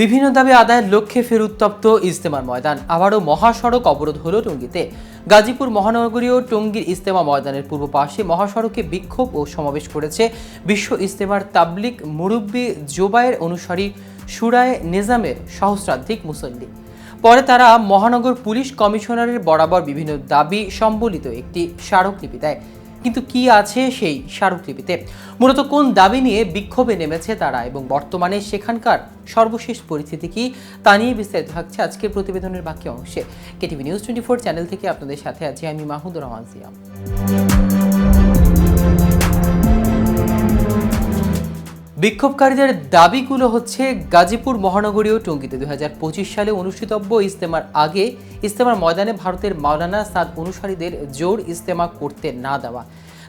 বিভিন্ন দাবি আদায়ের লক্ষ্যে ফের উত্তপ্ত ইজতেমার ময়দান। আবারও মহাসড়ক অবরোধ হল টঙ্গীতে। গাজীপুর মহানগরীয় টঙ্গীর ইজতেমা ময়দানের পূর্ব পাশে মহাসড়কে বিক্ষোভ ও সমাবেশ করেছে বিশ্ব ইজতেমার তাবলিক মুরব্বী জোবায়ের অনুসারী সুরায় নিজামের সহস্রাধিক মুসল্লি। পরে তারা মহানগর পুলিশ কমিশনারের বরাবর বিভিন্ন দাবি সম্বলিত একটি স্মারকলিপি দেয়। কিন্তু কি আছে সেই স্মারকলিপিতে মূলত কোন দাবি নিয়ে বিক্ষোভে নেমেছে তারা এবং বর্তমানে সেখানকার সর্বশেষ পরিস্থিতি কি তা নিয়ে বিস্তারিত থাকছে আজকের প্রতিবেদনের বাকি অংশে। KTV news twenty four channel থেকে আপনাদের সাথে আছি আমি মাহমুদুর রহমান সিয়াম বিক্ষোভকারীদের দাবিগুলো হচ্ছে গাজীপুর মহানগরী ও টঙ্গীতে দুই সালে অনুষ্ঠিতব্য ইস্তেমার আগে ইস্তেমার ময়দানে ভারতের মাওলানা সাদ অনুসারীদের জোর ইস্তেমা করতে না দেওয়া।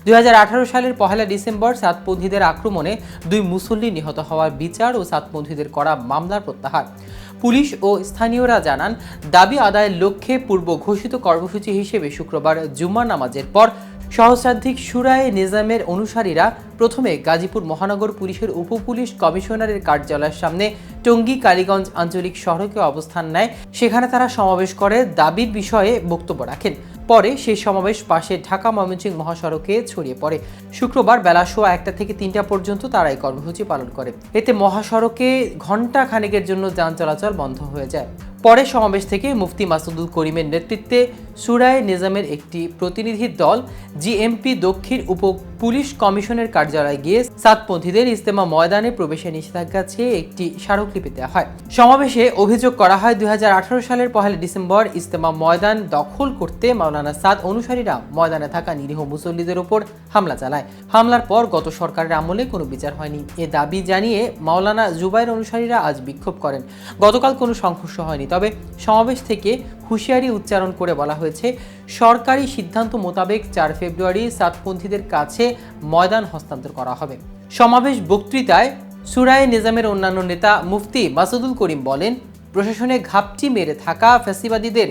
দুই হাজার আঠারো সালের পহেলা ডিসেম্বর সাতপন্থীদের আক্রমণে দুই মুসল্লি নিহত হওয়ার বিচার ও সাতপন্থীদের করা মামলার প্রত্যাহার। পুলিশ ও স্থানীয়রা জানান, দাবি আদায়ের লক্ষ্যে পূর্ব ঘোষিত কর্মসূচি হিসেবে শুক্রবার জুম্মা নামাজের পর সহস্রাধিক সুরায় নিজামের অনুসারীরা প্রথমে গাজীপুর মহানগর পুলিশের উপপুলিশ কমিশনারের কার্যালয়ের সামনে টঙ্গী কালীগঞ্জ আঞ্চলিক সড়কে অবস্থান নেয়। সেখানে তারা সমাবেশ করে, দাবির বিষয়ে বক্তব্য রাখেন। পরে সেই সমাবেশ পাশে ঢাকা ময়মনসিংহ মহাসড়কে ছড়িয়ে পড়ে। শুক্রবার বেলা সোয়া একটা থেকে তিনটা পর্যন্ত তারা এই কর্মসূচি পালন করে। এতে মহাসড়কে ঘণ্টা খানেকের জন্য যান চলাচল বন্ধ হয়ে যায়। পরে সমাবেশ থেকে মুফতি মাসুদুল করিমের নেতৃত্বে সুরায় নিজামের একটি প্রতিনিধি দল, জিএমপি দক্ষিণ উপ পুলিশ কমিশনের কার্যালয়ে গিয়ে সাতপন্থীদের ইস্তেমা ময়দানে প্রবেশে নিষেধাজ্ঞা চেয়ে একটি স্মারকলিপি দেওয়া হয়। সমাবেশে অভিযোগ করা হয় দুই সালের পহেলা ডিসেম্বর ইস্তেমা ময়দান দখল করতে মাওলানা সাদ অনুসারীরা ময়দানে থাকা নিরীহ মুসল্লিদের ওপর হামলা চালায়। হামলার পর গত সরকারের আমলে কোনো বিচার হয়নি। এ দাবি জানিয়ে মাওলানা জুবাইর অনুসারীরা আজ বিক্ষোভ করেন। গতকাল কোনো সংঘর্ষ হয়নি, তবে সমাবেশ থেকে হুঁশিয়ারি উচ্চারণ করে বলা হয়েছে, সরকারি সিদ্ধান্ত মোতাবেক চার ফেব্রুয়ারি সাতপন্থীদের কাছে ময়দান হস্তান্তর করা হবে। সমাবেশ বক্তৃতায় সুরায় নিজামের অন্যান্য নেতা মুফতি মাসুদুল করিম বলেন, প্রশাসনে ঘাপটি মেরে থাকা ফ্যাসিবাদীদের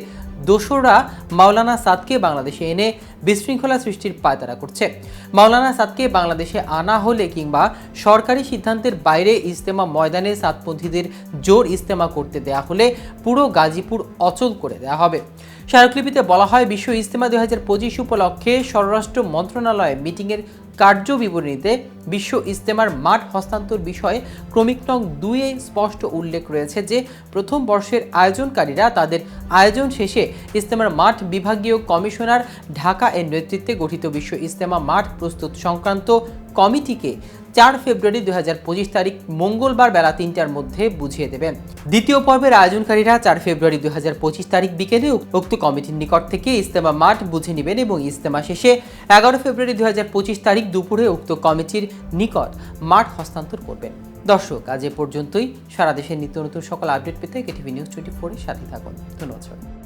দোসররা মাওলানা সাদকে বাংলাদেশে এনে বিশৃঙ্খলা সৃষ্টির পায়তারা করছে। মাওলানা সাদকে বাংলাদেশে আনা হলে কিংবা সরকারি সিদ্ধান্তের বাইরে ইজতেমা ময়দানে সাতপন্থীদের জোর ইজতেমা করতে দেয়া হলে পুরো গাজীপুর অচল করে দেওয়া হবে। স্মারকলিপিতে বলা হয়, বিশ্ব ইজতেমা দুই হাজার পঁচিশ উপলক্ষে স্বরাষ্ট্র মন্ত্রণালয়ে মিটিংয়ের কার্য বিবরণীতে বিশ্ব ইজতেমার মাঠ হস্তান্তর বিষয়ে ক্রমিক নং দুইয়ে স্পষ্ট উল্লেখ রয়েছে যে, প্রথম বর্ষের আয়োজনকারীরা তাদের আয়োজন শেষে ইজতেমার মাঠ বিভাগীয় কমিশনার ঢাকা এর নেতৃত্বে গঠিত বিশ্ব ইজতেমা মাঠ প্রস্তুত সংক্রান্ত কমিটিকে চার ফেব্রুয়ারি দুই তারিখ মঙ্গলবার বেলা তিনটার মধ্যে বুঝিয়ে দেবেন। দ্বিতীয় পর্বের আয়োজনকারীরা চার ফেব্রুয়ারি দুই তারিখ বিকেলে উক্ত কমিটির নিকট থেকে ইজতেমা মাঠ বুঝে নেবেন এবং ইজতেমা শেষে এগারো ফেব্রুয়ারি দুই হাজার পঁচিশ তারিখ দুপুরে উক্ত কমিটির নিকট মাঠ হস্তান্তর করবেন। দর্শক, আজ এ পর্যন্তই। সারা দেশের নিত্য নতুন সকল আপডেট পেতে কেটিভি নিউজ টোয়েন্টি ফোরের সাথে থাকুন। ধন্যবাদ।